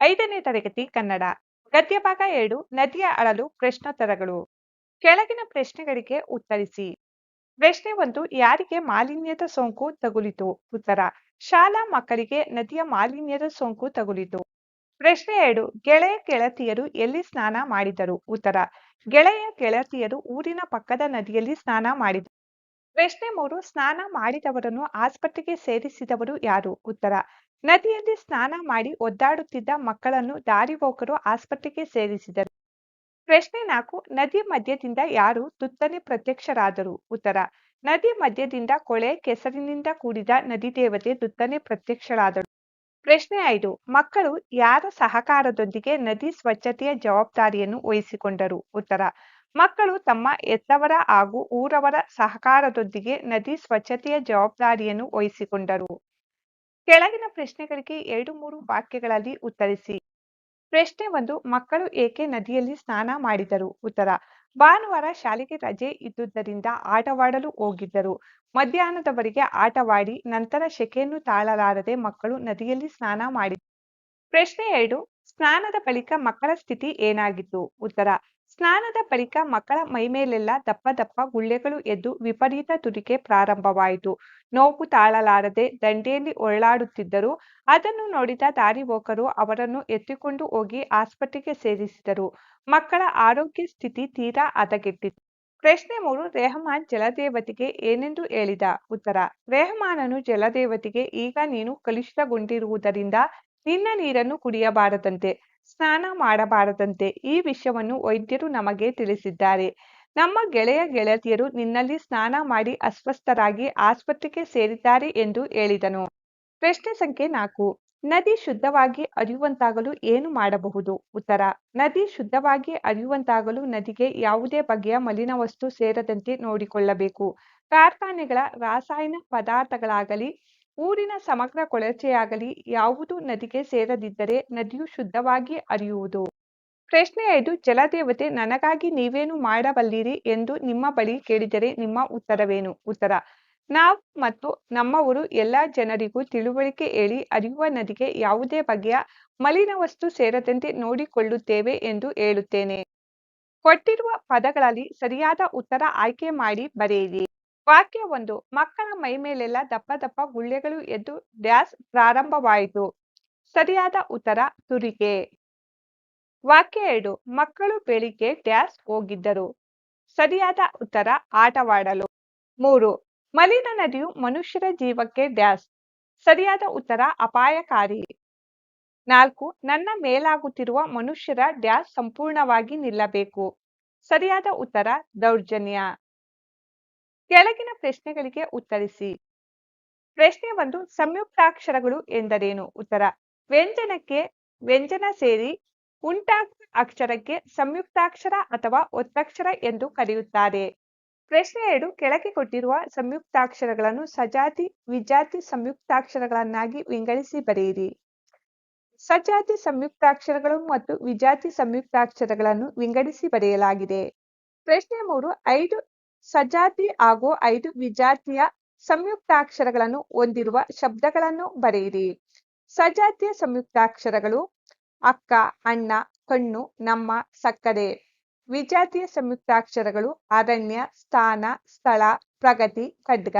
ಐದನೇ ತರಗತಿ ಕನ್ನಡ, ಗದ್ಯಭಾಗ ಎರಡು, ನದಿಯ ಅಳಲು ಪ್ರಶ್ನೋತ್ತರಗಳು ಕೆಳಗಿನ ಪ್ರಶ್ನೆಗಳಿಗೆ ಉತ್ತರಿಸಿ. ಪ್ರಶ್ನೆ ಒಂದು, ಯಾರಿಗೆ ಮಾಲಿನ್ಯದ ಸೋಂಕು ತಗುಲಿತು? ಉತ್ತರ, ಶಾಲಾ ಮಕ್ಕಳಿಗೆ ನದಿಯ ಮಾಲಿನ್ಯದ ಸೋಂಕು ತಗುಲಿತು. ಪ್ರಶ್ನೆ ಎರಡು, ಗೆಳೆಯ ಗೆಳತಿಯರು ಎಲ್ಲಿ ಸ್ನಾನ ಮಾಡಿದರು? ಉತ್ತರ, ಗೆಳೆಯ ಗೆಳತಿಯರು ಊರಿನ ಪಕ್ಕದ ನದಿಯಲ್ಲಿ ಸ್ನಾನ ಮಾಡಿದರು ಪ್ರಶ್ನೆ ಮೂರು, ಸ್ನಾನ ಮಾಡಿದವರನ್ನು ಆಸ್ಪತ್ರೆಗೆ ಸೇರಿಸಿದವರು ಯಾರು? ಉತ್ತರ, ನದಿಯಲ್ಲಿ ಸ್ನಾನ ಮಾಡಿ ಒದ್ದಾಡುತ್ತಿದ್ದ ಮಕ್ಕಳನ್ನು ದಾರಿ ಹೋಕರು ಆಸ್ಪತ್ರೆಗೆ ಸೇರಿಸಿದರು. ಪ್ರಶ್ನೆ ನಾಲ್ಕು, ನದಿ ಮಧ್ಯದಿಂದ ಯಾರು ತುತ್ತನೆ ಪ್ರತ್ಯಕ್ಷರಾದರು? ಉತ್ತರ, ನದಿ ಮಧ್ಯದಿಂದ ಕೊಳೆ ಕೆಸರಿನಿಂದ ಕೂಡಿದ ನದಿ ದೇವತೆ ದುತ್ತನೆ ಪ್ರತ್ಯಕ್ಷರಾದರು ಪ್ರಶ್ನೆ ಐದು, ಮಕ್ಕಳು ಯಾರ ಸಹಕಾರದೊಂದಿಗೆ ನದಿ ಸ್ವಚ್ಛತೆಯ ಜವಾಬ್ದಾರಿಯನ್ನು ವಹಿಸಿಕೊಂಡರು? ಉತ್ತರ ಮಕ್ಕಳು ತಮ್ಮ ಎತ್ತವರ ಹಾಗೂ ಊರವರ ಸಹಕಾರದೊಂದಿಗೆ ನದಿ ಸ್ವಚ್ಛತೆಯ ಜವಾಬ್ದಾರಿಯನ್ನು ವಹಿಸಿಕೊಂಡರು. ಕೆಳಗಿನ ಪ್ರಶ್ನೆಗಳಿಗೆ ಎರಡು ಮೂರು ವಾಕ್ಯಗಳಲ್ಲಿ ಉತ್ತರಿಸಿ. ಪ್ರಶ್ನೆ ಒಂದು, ಮಕ್ಕಳು ಏಕೆ ನದಿಯಲ್ಲಿ ಸ್ನಾನ ಮಾಡಿದರು? ಉತ್ತರ, ಭಾನುವಾರ ಶಾಲೆಗೆ ರಜೆ ಇದ್ದುದರಿಂದ ಆಟವಾಡಲು ಹೋಗಿದ್ದರು. ಮಧ್ಯಾಹ್ನದವರೆಗೆ ಆಟವಾಡಿ ನಂತರ ಶೆಕೆಯನ್ನು ತಾಳಲಾರದೆ ಮಕ್ಕಳು ನದಿಯಲ್ಲಿ ಸ್ನಾನ ಮಾಡಿದರು ಪ್ರಶ್ನೆ ಎರಡು, ಸ್ನಾನದ ಬಳಿಕ ಮಕ್ಕಳ ಸ್ಥಿತಿ ಏನಾಗಿತ್ತು? ಉತ್ತರ ಸ್ನಾನದ ಬಳಿಕ ಮಕ್ಕಳ ಮೈಮೇಲೆಲ್ಲ ದಪ್ಪ ದಪ್ಪ ಗುಳ್ಳೆಗಳು ಎದ್ದು ವಿಪರೀತ ತುರಿಕೆ ಪ್ರಾರಂಭವಾಯಿತು. ನೋವು ತಾಳಲಾರದೆ ದಂಡೆಯಲ್ಲಿ ಒಳ್ಳಾಡುತ್ತಿದ್ದರು ಅದನ್ನು ನೋಡಿದ ದಾರಿ ಹೋಕರು ಅವರನ್ನು ಎತ್ತಿಕೊಂಡು ಹೋಗಿ ಆಸ್ಪತ್ರೆಗೆ ಸೇರಿಸಿದರು. ಮಕ್ಕಳ ಆರೋಗ್ಯ ಸ್ಥಿತಿ ತೀರಾ ಹದಗೆಟ್ಟಿತು ಪ್ರಶ್ನೆ ಮೂರು, ರೆಹಮಾನ್ ಜಲದೇವತೆಗೆ ಏನೆಂದು ಹೇಳಿದ? ಉತ್ತರ, ರೆಹಮಾನನು ಜಲದೇವತೆಗೆ, ಈಗ ನೀನು ಕಲುಷಿತಗೊಂಡಿರುವುದರಿಂದ ನಿನ್ನ ನೀರನ್ನು ಕುಡಿಯಬಾರದಂತೆ. ಸ್ನಾನ ಮಾಡಬಾರದಂತೆ ಈ ವಿಷಯವನ್ನು ವೈದ್ಯರು ನಮಗೆ ತಿಳಿಸಿದ್ದಾರೆ. ನಮ್ಮ ಗೆಳೆಯ ಗೆಳತಿಯರು ನಿನ್ನಲ್ಲಿ ಸ್ನಾನ ಮಾಡಿ ಅಸ್ವಸ್ಥರಾಗಿ ಆಸ್ಪತ್ರೆಗೆ ಸೇರಿದ್ದಾರೆ ಎಂದು ಹೇಳಿದನು. ಪ್ರಶ್ನೆ ಸಂಖ್ಯೆ ನಾಲ್ಕು. ನದಿ ಶುದ್ಧವಾಗಿ ಅರಿಯುವಂತಾಗಲು ಏನು ಮಾಡಬಹುದು? ಉತ್ತರ. ನದಿ ಶುದ್ಧವಾಗಿ ಅರಿಯುವಂತಾಗಲು ನದಿಗೆ ಯಾವುದೇ ಬಗೆಯ ಮಲಿನ ವಸ್ತು ಸೇರದಂತೆ ನೋಡಿಕೊಳ್ಳಬೇಕು. ಕಾರ್ಖಾನೆಗಳ ರಾಸಾಯನ ಪದಾರ್ಥಗಳಾಗಲಿ ಊರಿನ ಸಮಗ್ರ ಕೊಳಚೆಯಾಗಲಿ, ಯಾವುದು ನದಿಗೆ ಸೇರದಿದ್ದರೆ ನದಿಯು ಶುದ್ಧವಾಗಿ ಹರಿಯುವುದು. ಪ್ರಶ್ನೆ ಐದು, ಜಲದೇವತೆ, ನನಗಾಗಿ ನೀವೇನು ಮಾಡಬಲ್ಲಿರಿ ಎಂದು ನಿಮ್ಮ ಬಳಿ ಕೇಳಿದರೆ ನಿಮ್ಮ ಉತ್ತರವೇನು? ಉತ್ತರ, ನಾವು ಮತ್ತು ನಮ್ಮವರು ಎಲ್ಲ ಜನರಿಗೂ ತಿಳುವಳಿಕೆ ಹೇಳಿ ಅರಿಯುವ ನದಿಗೆ ಯಾವುದೇ ಬಗೆಯ ಮಲಿನ ವಸ್ತು ಸೇರದಂತೆ ನೋಡಿಕೊಳ್ಳುತ್ತೇವೆ ಎಂದು ಹೇಳುತ್ತೇನೆ. ಕೊಟ್ಟಿರುವ ಪದಗಳಲ್ಲಿ ಸರಿಯಾದ ಉತ್ತರ ಆಯ್ಕೆ ಮಾಡಿ ಬರೆಯಿರಿ. ವಾಕ್ಯ ಒಂದು. ಮಕ್ಕಳ ಮೈಮೇಲೆಲ್ಲ ದಪ್ಪ ದಪ್ಪ ಗುಳ್ಳೆಗಳು ಎದ್ದು ಡ್ಯಾಸ್ ಪ್ರಾರಂಭವಾಯಿತು. ಸರಿಯಾದ ಉತ್ತರ ತುರಿಕೆ ವಾಕ್ಯ ಎರಡು. ಮಕ್ಕಳು ಬೆಳಿಗ್ಗೆ ಡ್ಯಾಸ್ ಹೋಗಿದ್ದರು. ಸರಿಯಾದ ಉತ್ತರ, ಆಟವಾಡಲು. ಮೂರು. ಮಲಿನ ನದಿಯು ಮನುಷ್ಯರ ಜೀವಕ್ಕೆ ಡ್ಯಾಸ್ ಸರಿಯಾದ ಉತ್ತರ, ಅಪಾಯಕಾರಿ. ನಾಲ್ಕು. ನನ್ನ ಮೇಲಾಗುತ್ತಿರುವ ಮನುಷ್ಯರ ಡ್ಯಾಸ್ ಸಂಪೂರ್ಣವಾಗಿ ನಿಲ್ಲಬೇಕು. ಸರಿಯಾದ ಉತ್ತರ, ದೌರ್ಜನ್ಯ. ಕೆಳಗಿನ ಪ್ರಶ್ನೆಗಳಿಗೆ ಉತ್ತರಿಸಿ. ಪ್ರಶ್ನೆ ಒಂದು, ಸಂಯುಕ್ತಾಕ್ಷರಗಳು ಎಂದರೇನು? ಉತ್ತರ, ವ್ಯಂಜನಕ್ಕೆ ವ್ಯಂಜನ ಸೇರಿ ಉಂಟಾಗುವ ಅಕ್ಷರಕ್ಕೆ ಸಂಯುಕ್ತಾಕ್ಷರ ಅಥವಾ ಒತ್ತಕ್ಷರ ಎಂದು ಕರೆಯುತ್ತಾರೆ. ಪ್ರಶ್ನೆ ಎರಡು, ಕೆಳಗೆ ಕೊಟ್ಟಿರುವ ಸಂಯುಕ್ತಾಕ್ಷರಗಳನ್ನು ಸಜಾತಿ, ವಿಜಾತಿ ಸಂಯುಕ್ತಾಕ್ಷರಗಳನ್ನಾಗಿ ವಿಂಗಡಿಸಿ ಬರೆಯಿರಿ. ಸಜಾತಿ ಸಂಯುಕ್ತಾಕ್ಷರಗಳು ಮತ್ತು ವಿಜಾತಿ ಸಂಯುಕ್ತಾಕ್ಷರಗಳನ್ನು ವಿಂಗಡಿಸಿ ಬರೆಯಲಾಗಿದೆ. ಪ್ರಶ್ನೆ ಮೂರು, ಐದು ಸಜಾತಿ ಹಾಗೂ ಐದು ವಿಜಾತಿಯ ಸಂಯುಕ್ತಾಕ್ಷರಗಳನ್ನು ಹೊಂದಿರುವ ಶಬ್ದಗಳನ್ನು ಬರೆಯಿರಿ. ಸಜಾತಿಯ ಸಂಯುಕ್ತಾಕ್ಷರಗಳು ಅಕ್ಕ, ಅಣ್ಣ, ಕಣ್ಣು, ನಮ್ಮ, ಸಕ್ಕರೆ. ವಿಜಾತಿಯ ಸಂಯುಕ್ತಾಕ್ಷರಗಳು ಅರಣ್ಯ, ಸ್ಥಾನ, ಸ್ಥಳ, ಪ್ರಗತಿ, ಖಡ್ಗ.